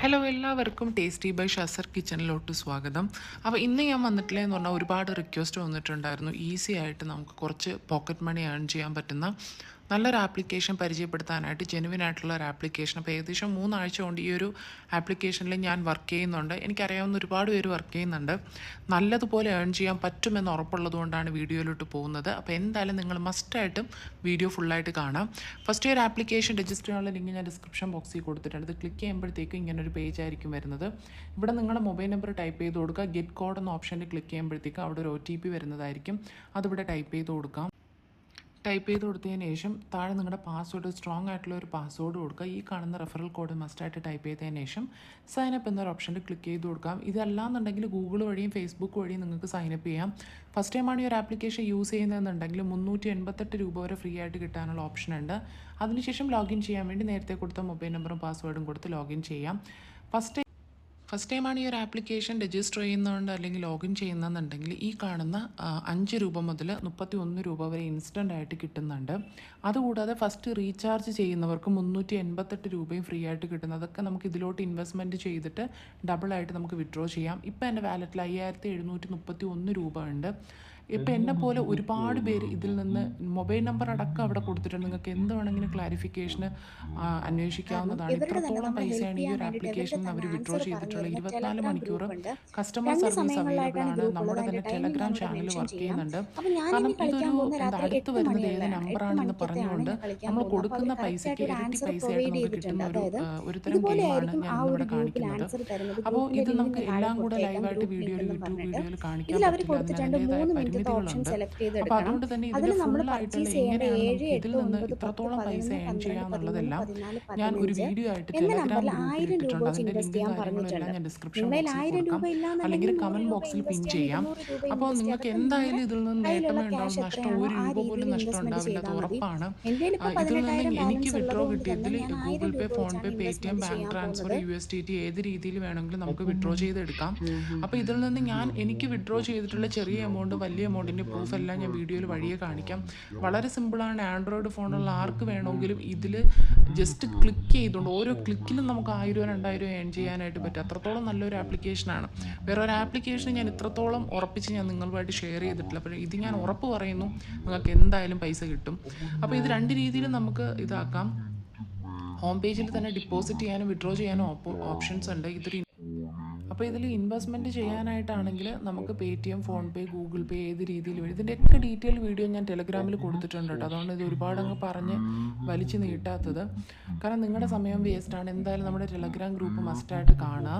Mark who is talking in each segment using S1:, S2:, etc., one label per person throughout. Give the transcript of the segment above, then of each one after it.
S1: Hello എല്ലാവർക്കും tasty by ഷസർ കിച്ചണിലോട്ട് സ്വാഗതം. അപ്പോൾ ഇന്ന് ഞാൻ വന്നിട്ടില്ല എന്ന് പറഞ്ഞാൽ ഒരുപാട് റിക്വസ്റ്റ് വന്നിട്ടുണ്ടായിരുന്നു. ഈസി ആയിട്ട് നമുക്ക് കുറച്ച് പോക്കറ്റ് മണി ഏൺ ചെയ്യാൻ പറ്റുന്ന നല്ലൊരു ആപ്ലിക്കേഷൻ പരിചയപ്പെടുത്താനായിട്ട് ജെനുവിൻ ആയിട്ടുള്ള ഒരു ആപ്ലിക്കേഷൻ അപ്പോൾ ഏകദേശം മൂന്നാഴ്ച കൊണ്ട് ഈ ഒരു ആപ്ലിക്കേഷനിൽ ഞാൻ വർക്ക് ചെയ്യുന്നുണ്ട്. എനിക്കറിയാവുന്ന ഒരുപാട് പേര് വർക്ക് ചെയ്യുന്നുണ്ട്. നല്ലതുപോലെ ഏൺ ചെയ്യാൻ പറ്റുമെന്ന് ഉറപ്പുള്ളത് കൊണ്ടാണ് വീഡിയോയിലോട്ട് പോകുന്നത്. അപ്പോൾ എന്തായാലും നിങ്ങൾ മസ്റ്റായിട്ടും വീഡിയോ ഫുള്ളായിട്ട് കാണാം. ഫസ്റ്റ് ഒരു ആപ്ലിക്കേഷൻ രജിസ്റ്റർ ചെയ്യാനുള്ള ലിങ്ക് ഞാൻ ഡിസ്ക്രിപ്ഷൻ ബോക്സിൽ കൊടുത്തിട്ടുണ്ട്. അത് ക്ലിക്ക് ചെയ്യുമ്പോഴത്തേക്കും ഇങ്ങനെ ഒരു പേജ് ആയിരിക്കും വരുന്നത്. ഇവിടെ നിങ്ങളുടെ മൊബൈൽ നമ്പർ ടൈപ്പ് ചെയ്ത് കൊടുക്കുക. ഗെറ്റ് കോഡ് എന്ന ഓപ്ഷനിൽ ക്ലിക്ക് ചെയ്യുമ്പോഴത്തേക്കും അവിടെ ഒരു ഒ വരുന്നതായിരിക്കും. അതിവിടെ ടൈപ്പ് ചെയ്ത് കൊടുക്കാം. ടൈപ്പ് ചെയ്ത് കൊടുത്തതിന് ശേഷം താഴെ നിങ്ങളുടെ പാസ്വേഡ് സ്ട്രോങ് ആയിട്ടുള്ള ഒരു പാസ്വേഡ് കൊടുക്കുക. ഈ കാണുന്ന റെഫറൽ കോഡ് മസ്റ്റായിട്ട് ടൈപ്പ് ചെയ്തതിന് ശേഷം സൈൻ അപ്പ് എന്നൊരു ഓപ്ഷനിൽ ക്ലിക്ക് ചെയ്ത് കൊടുക്കാം. ഇതല്ലാന്നുണ്ടെങ്കിൽ ഗൂഗിൾ വഴിയും ഫേസ്ബുക്ക് വഴിയും നിങ്ങൾക്ക് സൈൻ അപ്പ് ചെയ്യാം. ഫസ്റ്റ് ടൈമാണ് ഈ ഒരു ആപ്ലിക്കേഷൻ യൂസ് ചെയ്യുന്നതെന്നുണ്ടെങ്കിൽ മുന്നൂറ്റി എൺപത്തെട്ട് രൂപ വരെ ഫ്രീ ആയിട്ട് കിട്ടാനുള്ള ഓപ്ഷൻ ഉണ്ട്. അതിനുശേഷം ലോഗിൻ ചെയ്യാൻ വേണ്ടി നേരത്തെ കൊടുത്ത മൊബൈൽ നമ്പറും പാസ്വേഡും കൊടുത്ത് ലോഗിൻ ചെയ്യാം. ഫസ്റ്റ് ഫസ്റ്റ് ടൈമാണ് ഈ ഒരു ആപ്ലിക്കേഷൻ രജിസ്റ്റർ ചെയ്യുന്നതുകൊണ്ട് അല്ലെങ്കിൽ ലോഗിൻ ചെയ്യുന്നതെന്നുണ്ടെങ്കിൽ ഈ കാണുന്ന അഞ്ച് രൂപ മുതൽ മുപ്പത്തി ഒന്ന് രൂപ വരെ ഇൻസ്റ്റന്റ് ആയിട്ട് കിട്ടുന്നുണ്ട്. അതുകൂടാതെ ഫസ്റ്റ് റീചാർജ് ചെയ്യുന്നവർക്ക് മുന്നൂറ്റി എൺപത്തെട്ട് രൂപയും ഫ്രീ ആയിട്ട് കിട്ടുന്നത് അതൊക്കെ നമുക്ക് ഇതിലോട്ട് ഇൻവെസ്റ്റ്മെന്റ് ചെയ്തിട്ട് ഡബിൾ ആയിട്ട് നമുക്ക് വിഡ്രോ ചെയ്യാം. ഇപ്പം എന്റെ വാലറ്റിൽ അയ്യായിരത്തി എഴുന്നൂറ്റി മുപ്പത്തി ഒന്ന് രൂപ ഉണ്ട്. ഇപ്പം എന്നെ പോലെ ഒരുപാട് പേര് ഇതിൽ നിന്ന് മൊബൈൽ നമ്പർ അടക്കം അവിടെ കൊടുത്തിട്ടുണ്ട്. നിങ്ങൾക്ക് എന്ത് വേണമെങ്കിലും ക്ലാരിഫിക്കേഷന് അന്വേഷിക്കാവുന്നതാണ്. ഇത്രത്തോളം പൈസയാണ് ഈ ഒരു ആപ്ലിക്കേഷൻ അവർ വിഡ്രോ ചെയ്തിട്ടുള്ളത് ഇരുപത്തിനാല് മണിക്കൂർ കസ്റ്റമർ സർവീസ് അവൈലബിൾ ആണ്. നമ്മുടെ തന്നെ ടെലഗ്രാം ചാനൽ വർക്ക് ചെയ്യുന്നുണ്ട്. കാരണം ഇതൊരു എന്താ അടുത്ത് വരുന്നത് ഏത് നമ്പറാണെന്ന് പറഞ്ഞുകൊണ്ട് നമ്മൾ കൊടുക്കുന്ന പൈസയ്ക്ക് ഇരട്ടി പൈസയായിട്ട് നമുക്ക് കിട്ടുന്ന ഒരു ഒരു തരം ഗെയിമാണ് ഞാൻ ഇവിടെ കാണിക്കുന്നത്. അപ്പോൾ ഇത് നമുക്ക് എല്ലാം കൂടെ ലൈവായിട്ട് വീഡിയോയിൽ യൂട്യൂബ് വീഡിയോയിൽ കാണിക്കാൻ പറ്റില്ല. അതിന്റെതായ അതിന്റെതായ പരിമിതികളുണ്ട് അപ്പോൾ അതുകൊണ്ട് തന്നെ ഇതിൽ ഫുള്ളായിട്ടുള്ള എങ്ങനെയാണ് നമുക്ക് ഇതിൽ നിന്ന് ഇത്രത്തോളം പൈസ ഏൺ ചെയ്യാന്നുള്ളതെല്ലാം ഞാൻ ഒരു വീഡിയോ ആയിട്ട് ടെലഗ്രാം ഗ്രൂപ്പിൽ ഇട്ടിട്ടുണ്ട്. അതിന്റെ ലിങ്കും കാര്യങ്ങളും എല്ലാം ഞാൻ ഡിസ്ക്രിപ്ഷൻ ബോക്സിൽ കൊടുക്കാം. അല്ലെങ്കിൽ കമന്റ് ബോക്സിൽ പിൻ ചെയ്യാം. അപ്പോൾ നിങ്ങൾക്ക് എന്തായാലും ഇതിൽ നിന്ന് നേട്ടമേ ഉണ്ടാവും. നഷ്ടം ഒരു രൂപ പോലും നഷ്ടം ഉണ്ടാവില്ല അത് ഉറപ്പാണ്. ഇതിൽ നിന്ന് എനിക്ക് വിഡ്രോ കിട്ടിയതിൽ Google Pay PhonePe Paytm bank transfer U S T T ഏത് രീതിയിൽ വേണമെങ്കിലും നമുക്ക് വിഡ്രോ ചെയ്തെടുക്കാം. അപ്പോൾ ഇതിൽ നിന്ന് ഞാൻ എനിക്ക് വിഡ്രോ ചെയ്തിട്ടുള്ള ചെറിയ എമൗണ്ട് വലിയ എമൗണ്ടിന്റെ പ്രൂഫ് എല്ലാം ഞാൻ വീഡിയോയിൽ വഴിയെ കാണിക്കാം. വളരെ സിമ്പിളാണ് ആൻഡ്രോയിഡ് ഫോണുള്ള ആർക്ക് വേണമെങ്കിലും ഇതിൽ ജസ്റ്റ് ക്ലിക്ക് ചെയ്തുകൊണ്ട് ഓരോ ക്ലിക്കിലും നമുക്ക് ആയിരം രണ്ടായിരം ഏൺ ചെയ്യാനായിട്ട് പറ്റും. അത്രത്തോളം നല്ലൊരു ആപ്ലിക്കേഷനാണ് വേറെ ഒരു ആപ്ലിക്കേഷൻ ഞാൻ ഇത്രത്തോളം ഉറപ്പിച്ച് ഞാൻ നിങ്ങളുമായിട്ട് ഷെയർ ചെയ്തിട്ടില്ല. അപ്പോൾ ഇത് ഞാൻ ഉറപ്പ് പറയുന്നു നിങ്ങൾക്ക് എന്തായാലും പൈസ കിട്ടും. അപ്പോൾ ഇത് രണ്ട് രീതിയിൽ നമുക്ക് ഇതാക്കാം. ഹോം പേജിൽ തന്നെ ഡിപ്പോസിറ്റ് ചെയ്യാനും വിഡ്രോ ചെയ്യാനും ഓപ്ഷൻസ് ഉണ്ട്. ഇതൊരു അപ്പോൾ ഇതിൽ ഇൻവെസ്റ്റ്മെന്റ് ചെയ്യാനായിട്ടാണെങ്കിൽ നമുക്ക് Paytm PhonePe Google Pay ഏത് രീതിയിൽ വരും? ഇതിന്റെയൊക്കെ ഡീറ്റെയിൽ വീഡിയോ ഞാൻ ടെലഗ്രാമിൽ കൊടുത്തിട്ടുണ്ട് കേട്ടോ. അതുകൊണ്ട് ഇത് ഒരുപാട് അങ്ങ് പറഞ്ഞ് വലിച്ചു നീട്ടാത്തത്. കാരണം നിങ്ങളുടെ സമയം വേസ്റ്റാണ് എന്തായാലും നമ്മുടെ ടെലഗ്രാം ഗ്രൂപ്പ് മസ്റ്റായിട്ട് കാണുക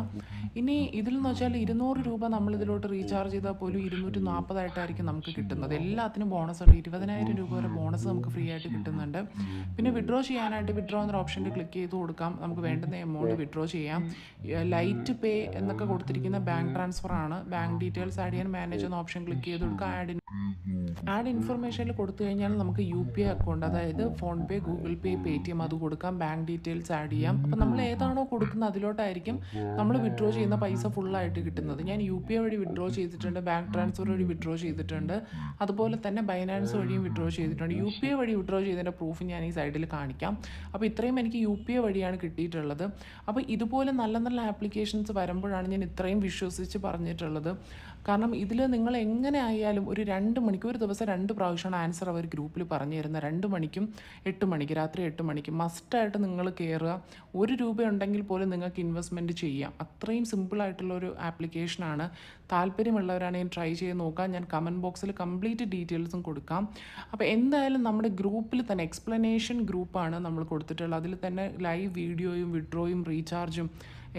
S1: ഇനി ഇതിൽ എന്ന് വെച്ചാൽ ഇരുന്നൂറ് രൂപ നമ്മൾ ഇതിലോട്ട് റീചാർജ് ചെയ്താൽ പോലും ഇരുന്നൂറ്റി നാൽപ്പതായിട്ടായിരിക്കും നമുക്ക് കിട്ടുന്നത്. എല്ലാത്തിനും ബോണസ് ഉണ്ട്. ഇരുപതിനായിരം രൂപ വരെ ബോണസ് നമുക്ക് ഫ്രീ ആയിട്ട് കിട്ടുന്നുണ്ട്. പിന്നെ വിഡ്രോ ചെയ്യാനായിട്ട് വിഡ്രോ എന്നൊരു ഓപ്ഷനിൽ ക്ലിക്ക് ചെയ്ത് കൊടുക്കാം. നമുക്ക് വേണ്ടുന്ന എമൗണ്ട് വിഡ്രോ ചെയ്യാം. ലൈറ്റ് പേ എന്നൊക്കെ കൊടുത്തിരിക്കുന്ന ബാങ്ക് ട്രാൻസ്ഫർ ആണ്. ബാങ്ക് ഡീറ്റെയിൽസ് ആഡ് ചെയ്യാൻ മാനേജ് എന്ന ഓപ്ഷൻ ക്ലിക്ക് ചെയ്ത് കൊടുക്കുക ആഡ് ആഡ് ഇൻഫർമേഷനിൽ കൊടുത്തു കഴിഞ്ഞാൽ നമുക്ക് യു പി ഐ അക്കൗണ്ട് അതായത് PhonePe Google Pay pay T M അത് കൊടുക്കാം. ബാങ്ക് ഡീറ്റെയിൽസ് ആഡ് ചെയ്യാം. അപ്പോൾ നമ്മൾ ഏതാണോ കൊടുക്കുന്നത് അതിലോട്ടായിരിക്കും നമ്മൾ വിഡ്രോ ചെയ്യുന്ന പൈസ ഫുള്ളായിട്ട് കിട്ടുന്നത്. ഞാൻ യു പി ഐ വഴി വിഡ്രോ ചെയ്തിട്ടുണ്ട് ബാങ്ക് ട്രാൻസ്ഫർ വഴി വിഡ്രോ ചെയ്തിട്ടുണ്ട്. അതുപോലെ തന്നെ ബൈനാൻസ് വഴിയും വിഡ്രോ ചെയ്തിട്ടുണ്ട്. യു പി ഐ വഴി വിഡ്രോ ചെയ്തതിന്റെ പ്രൂഫ് ഞാൻ ഈ സൈഡിൽ കാണിക്കാം. അപ്പോൾ ഇത്രയും എനിക്ക് യു പി ഐ വഴിയാണ് കിട്ടിയിട്ടുള്ളത്. അപ്പോൾ ഇതുപോലെ നല്ല നല്ല ആപ്ലിക്കേഷൻസ് വരുമ്പോഴാണ് ഞാൻ ഇത്രയും വിശ്വസിച്ച് പറഞ്ഞിട്ടുള്ളത്. കാരണം ഇതിൽ നിങ്ങൾ എങ്ങനെ ആയാലും ഒരു രണ്ട് മണിക്ക് ഒരു ദിവസം രണ്ട് പ്രാവശ്യമാണ് ആൻസർ അവർ ഗ്രൂപ്പിൽ പറഞ്ഞു തരുന്നത് രണ്ട് മണിക്കും എട്ട് മണിക്ക് രാത്രി എട്ട് മണിക്ക്. മസ്റ്റായിട്ട് നിങ്ങൾ കയറുക ഒരു രൂപ ഉണ്ടെങ്കിൽ പോലും നിങ്ങൾക്ക് ഇൻവെസ്റ്റ്മെന്റ് ചെയ്യാം. അത്രയും സിമ്പിളായിട്ടുള്ള ഒരു ആപ്ലിക്കേഷനാണ് താല്പര്യമുള്ളവരാണെങ്കിൽ ട്രൈ ചെയ്ത് നോക്കാം. ഞാൻ കമന്റ് ബോക്സിൽ കംപ്ലീറ്റ് ഡീറ്റെയിൽസും കൊടുക്കാം. അപ്പോൾ എന്തായാലും നമ്മുടെ ഗ്രൂപ്പിൽ തന്നെ എക്സ്പ്ലനേഷൻ ഗ്രൂപ്പാണ് നമ്മൾ കൊടുത്തിട്ടുള്ളത്. അതിൽ തന്നെ ലൈവ് വീഡിയോയും വിഡ്രോയും റീചാർജും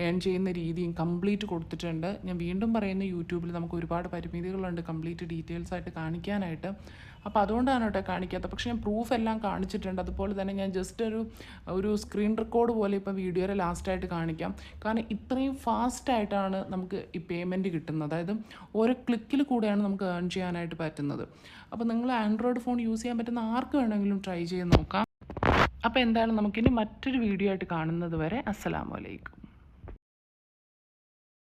S1: ഏൺ ചെയ്യുന്ന രീതിയും കംപ്ലീറ്റ് കൊടുത്തിട്ടുണ്ട്. ഞാൻ വീണ്ടും പറയുന്ന യൂട്യൂബിൽ നമുക്ക് ഒരുപാട് പരിമിതികളുണ്ട് കംപ്ലീറ്റ് ഡീറ്റെയിൽസ് ആയിട്ട് കാണിക്കാനായിട്ട്. അപ്പോൾ അതുകൊണ്ടാണ് കേട്ടോ കാണിക്കാത്തത്. പക്ഷേ ഞാൻ പ്രൂഫ് എല്ലാം കാണിച്ചിട്ടുണ്ട്. അതുപോലെ തന്നെ ഞാൻ ജസ്റ്റ് ഒരു ഒരു സ്ക്രീൻ റെക്കോർഡ് പോലെ ഇപ്പോൾ വീഡിയോയുടെ ലാസ്റ്റായിട്ട് കാണിക്കാം. കാരണം ഇത്രയും ഫാസ്റ്റായിട്ടാണ് നമുക്ക് ഈ പേയ്മെന്റ് കിട്ടുന്നത്. അതായത് ഓരോ ക്ലിക്കിൽ കൂടെയാണ് നമുക്ക് ഏൺ ചെയ്യാനായിട്ട് പറ്റുന്നത്. അപ്പോൾ നിങ്ങൾ ആൻഡ്രോയിഡ് ഫോൺ യൂസ് ചെയ്യാൻ പറ്റുന്ന ആർക്ക് വേണമെങ്കിലും ട്രൈ ചെയ്ത് നോക്കാം. അപ്പോൾ എന്തായാലും നമുക്കിനി മറ്റൊരു വീഡിയോ ആയിട്ട് കാണുന്നത് വരെ അസ്സാം അലൈക്കും.